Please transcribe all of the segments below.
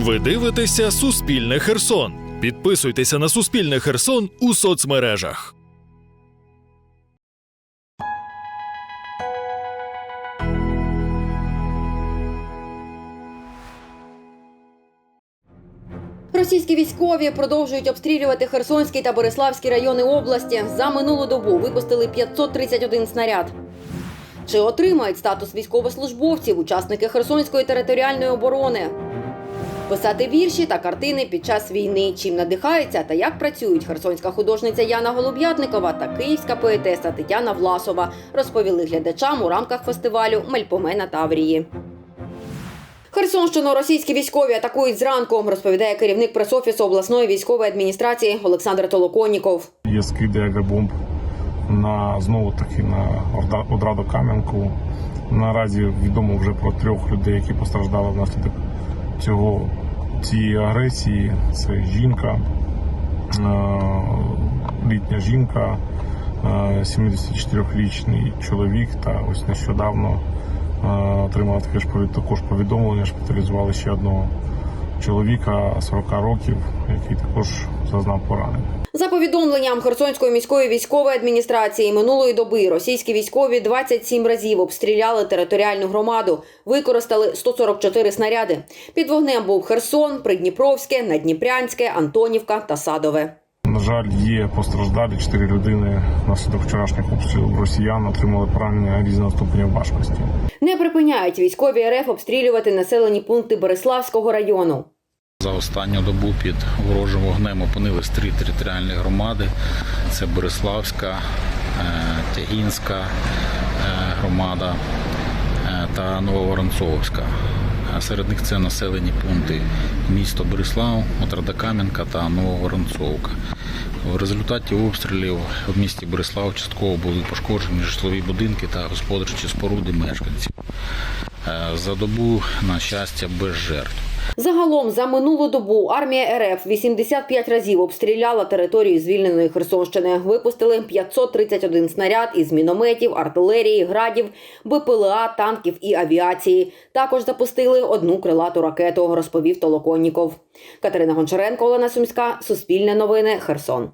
Ви дивитеся Суспільне Херсон. Підписуйтеся на Суспільне Херсон у соцмережах. Російські військові продовжують обстрілювати Херсонський та Бориславський райони області. За минулу добу випустили 531 снаряд. Чи отримають статус військовослужбовців учасники Херсонської територіальної оборони? Писати вірші та картини під час війни, чим надихаються та як працюють херсонська художниця Яна Голуб'ятникова та київська поетеса Тетяна Власова, розповіли глядачам у рамках фестивалю Мельпоме на Таврії. Херсонщину російські військові атакують зранку, розповідає керівник пресофісу обласної військової адміністрації Олександр Толоконніков. Є скиди авіабомб на знову таки на Одраду Кам'янку. Наразі відомо вже про трьох людей, які постраждали внаслідок цього цієї агресії. Це жінка, е, літня жінка, е, 74-річний чоловік та ось нещодавно отримала таке ж також повідомлення, шпиталізували ще одного чоловіка 40 років, який також зазнав поранення. За повідомленням Херсонської міської військової адміністрації минулої доби російські військові 27 разів обстріляли територіальну громаду, використали 144 снаряди. Під вогнем був Херсон, Придніпровське, Надніпрянське, Антонівка та Садове. На жаль, є постраждалі. Чотири людини внаслідок вчорашніх обстрілів росіян отримали поранення різного ступеня важкості. Не припиняють військові РФ обстрілювати населені пункти Бориславського району. За останню добу під ворожим вогнем опинились три територіальні громади: це Бориславська, е, Тягінська е, громада е, та Нововоронцовська. Серед них це населені пункти місто Борислав, Отрада-Кам'янка та Нововоронцовка. В результаті обстрілів в місті Борислав частково були пошкоджені житлові будинки та господарчі споруди мешканців. Е, За добу, на щастя, без жертв. Загалом за минулу добу армія РФ 85 разів обстріляла територію звільненої Херсонщини. Випустили 531 снаряд із мінометів, артилерії, градів, БПЛА, танків і авіації. Також запустили одну крилату ракету, розповів Толоконніков. Катерина Гончаренко, Олена Сумська, Суспільне новини, Херсон.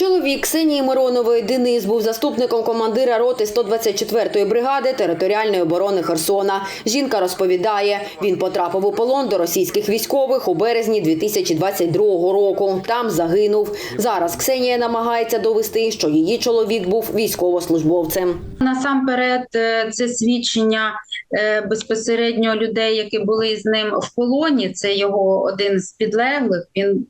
Чоловік Ксенії Миронової Денис був заступником командира роти 124-ї бригади територіальної оборони Херсона. Жінка розповідає, він потрапив у полон до російських військових у березні 2022 року. Там загинув. Зараз Ксенія намагається довести, що її чоловік був військовослужбовцем. Насамперед, е, це свідчення е, безпосередньо людей, які були з ним в полоні. Це його один з підлеглих. Він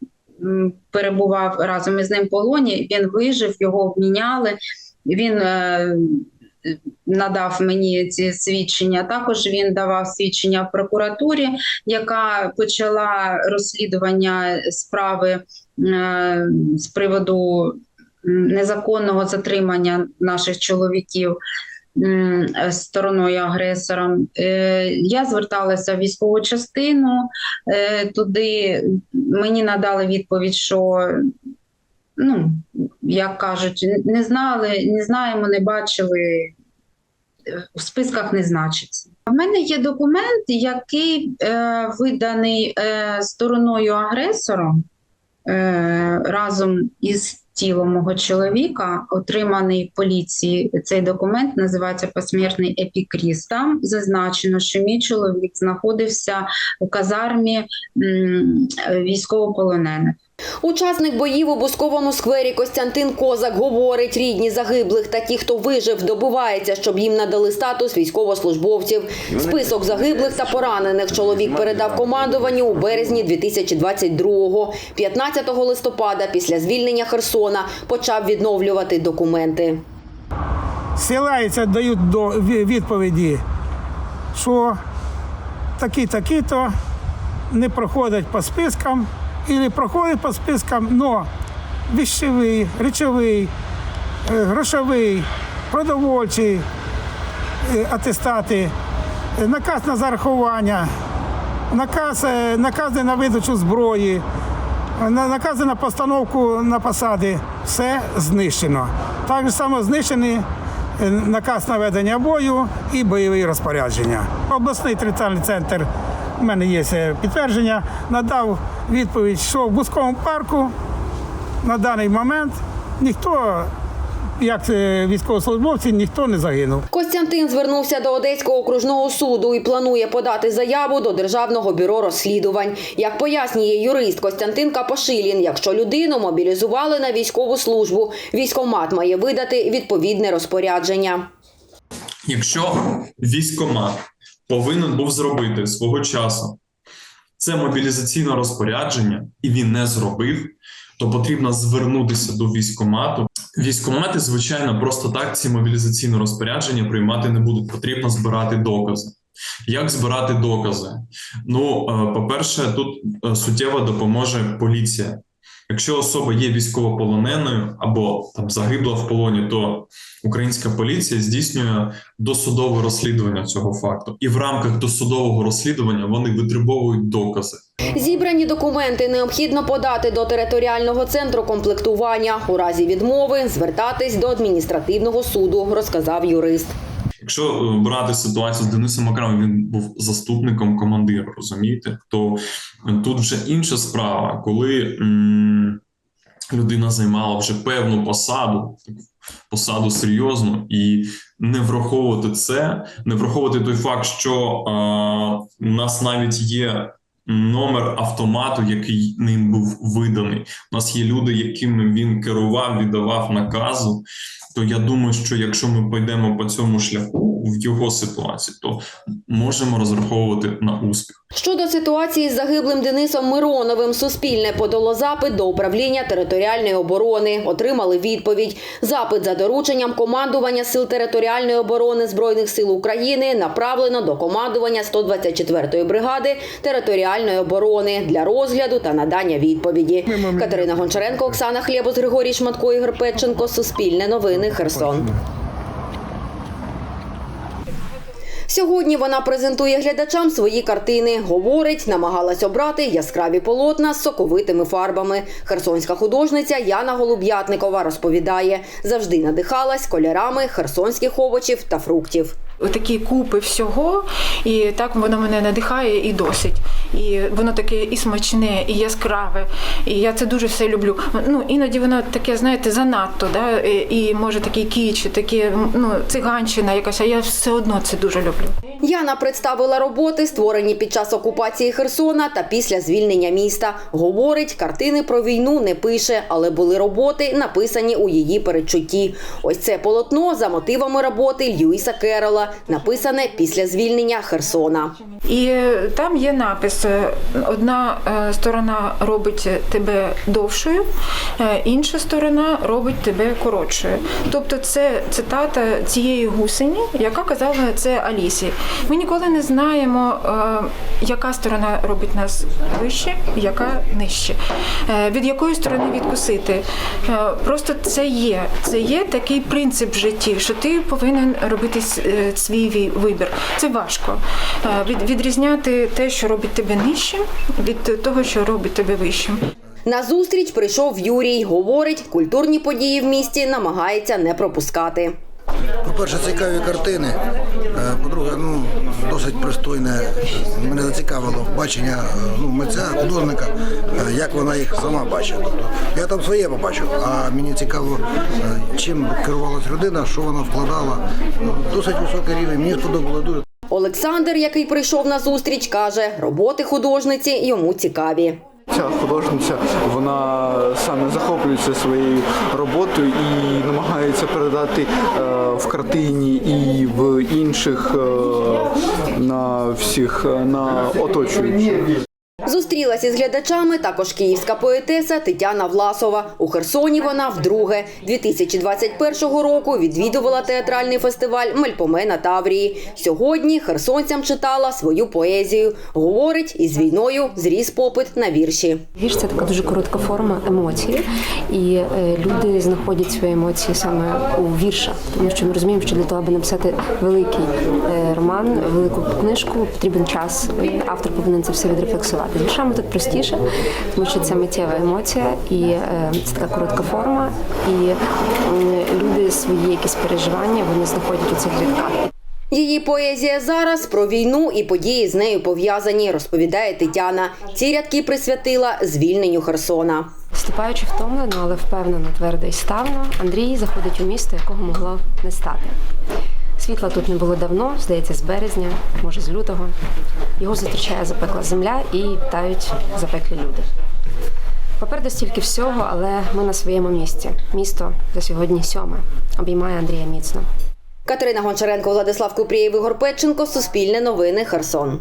перебував разом із ним в полоні. Він вижив, його обміняли. Він е, надав мені ці свідчення. Також він давав свідчення в прокуратурі, яка почала розслідування справи е, з приводу незаконного затримання наших чоловіків стороною агресором. Е, Я зверталася в військову частину е, туди. Мені надали відповідь, що ну, як кажуть, не знали, не знаємо, не бачили, е, в списках не значиться. У мене є документ, який е, виданий е, стороною агресором е, разом із тілом мого чоловіка, отриманий в поліції. Цей документ називається посмертний епікріз. Там зазначено, що мій чоловік знаходився у казармі військовополонених. Учасник боїв у бусковому сквері Костянтин Козак говорить, рідні загиблих та ті, хто вижив, добивається, щоб їм надали статус військовослужбовців. Список загиблих та поранених чоловік передав командуванню у березні 2022-го. 15 листопада, після звільнення Херсона, почав відновлювати документи. Силаються, дають до відповіді, що такі-такі-то не проходять по спискам, і проходять по спискам, але віщовий, речовий, е, грошовий, продовольчий е, атестати, е, наказ на зарахування, наказ, накази на видачу зброї, на- накази на постановку на посади. Все знищено. Так само знищені наказ наведення бою і бойові розпорядження. Обласний територіальний центр, у мене є підтвердження, надав відповідь, що в Бузькому парку на даний момент ніхто, як військовослужбовці, ніхто не загинув. Костянтин звернувся до Одеського окружного суду і планує подати заяву до Державного бюро розслідувань. Як пояснює юрист Костянтин Капошилін, якщо людину мобілізували на військову службу, військомат має видати відповідне розпорядження. Якщо військомат повинен був зробити свого часу це мобілізаційне розпорядження, і він не зробив, то потрібно звернутися до військомату. Військомати, звичайно, просто так ці мобілізаційні розпорядження приймати не будуть. Потрібно збирати докази. Як збирати докази? Ну, е, по-перше, тут е, суттєво допоможе поліція. Якщо особа є військовополоненою або там загибла в полоні, то українська поліція здійснює досудове розслідування цього факту, і в рамках досудового розслідування вони витребовують докази. Зібрані документи необхідно подати до територіального центру комплектування. У разі відмови звертатись до адміністративного суду, розказав юрист. Якщо е, брати ситуацію з Денисом Окремом, він був заступником командира, розумієте, то е, тут вже інша справа, коли м, людина займала вже певну посаду, посаду серйозну, і не враховувати це, не враховувати той факт, що е, у нас навіть є. Номер автомату, який ним був виданий. У нас є люди, якими він керував, віддавав наказу. То я думаю, що якщо ми пойдемо по цьому шляху в його ситуації, то можемо розраховувати на успіх. Щодо ситуації з загиблим Денисом Мироновим, Суспільне подало запит до управління територіальної оборони. Отримали відповідь. Запит за дорученням командування сил територіальної оборони збройних сил України направлено до командування 124-ї бригади територіальної оборони для розгляду та надання відповіді. Катерина Гончаренко, Оксана Хлєбус, Григорій Шматко, Ігор Петченко. Суспільне новини. Херсон. Сьогодні вона презентує глядачам свої картини. Говорить, намагалась обрати яскраві полотна з соковитими фарбами. Херсонська художниця Яна Голуб'ятникова розповідає, завжди надихалась кольорами херсонських овочів та фруктів. Такі купи всього, і так воно мене надихає і досить. І воно таке і смачне, і яскраве. І я це дуже все люблю. Ну іноді воно таке, знаєте, занадто, да? і, може такий кіч, таке ну циганщина якась. А я все одно це дуже люблю. Яна представила роботи, створені під час окупації Херсона та після звільнення міста. Говорить, картини про війну не пише, але були роботи, написані у її передчутті. Ось це полотно за мотивами роботи Льюіса Керрола, написане після звільнення Херсона. І е, там є напис: е, одна е, сторона робить тебе довшою, інша сторона робить тебе коротшою. Тобто, це цитата цієї гусені, яка казала це Алісі. Ми ніколи не знаємо, е, яка сторона робить нас вище, яка нижче. Е, Від якої сторони відкусити. Е, Просто це є. Це є такий принцип в житті, що ти повинен робити свій вибір. Це важко. Відрізняти те, що робить тебе нижчим, від того, що робить тебе вищим. На зустріч прийшов Юрій. Говорить, культурні події в місті намагається не пропускати. По-перше, цікаві картини. Е, По-друге, ну досить пристойне. Мене зацікавило бачення е, ну, митця, художника, е, як вона їх сама бачить. Тобто я там своє побачив, а мені цікаво, чим керувалась людина, що вона вкладала. Досить високий рівень. Мені сподобалося дуже. Олександр, який прийшов на зустріч, каже, роботи художниці йому цікаві. Ця художниця вона саме захоплюється своєю роботою і намагається передати е, в картині і в інших е, на всіх е, на оточуючих. Зустрілася із глядачами також київська поетеса Тетяна Власова. У Херсоні вона вдруге 2021 року відвідувала театральний фестиваль Мельпомена Таврії. Сьогодні херсонцям читала свою поезію. Говорить, із війною зріс попит на вірші. Вірш це така дуже коротка форма емоції, і е, люди знаходять свої емоції саме у віршах, тому що ми розуміємо, що для того, аби написати великий е, роман, велику книжку, потрібен час. Автор повинен це все відрефлексувати. Рядками тут простіше, тому що це миттєва емоція, і е, це така коротка форма, і люди свої якісь переживання вони знаходять у цих рядках. Її поезія зараз про війну і події з нею пов'язані, розповідає Тетяна. Ці рядки присвятила звільненню Херсона. Ступаючи втомлено, але впевнено, твердо і ставно, Андрій заходить у місто, якого могло не стати. Світла тут не було давно, здається, з березня, може, з лютого. Його зустрічає запекла земля і вітають запеклі люди. Попереду стільки всього, але ми на своєму місці. Місто за сьогодні сьоме. Обіймає Андрія міцно. Катерина Гончаренко, Владислав Купрієв, Ігор Петченко, Суспільне новини, Херсон.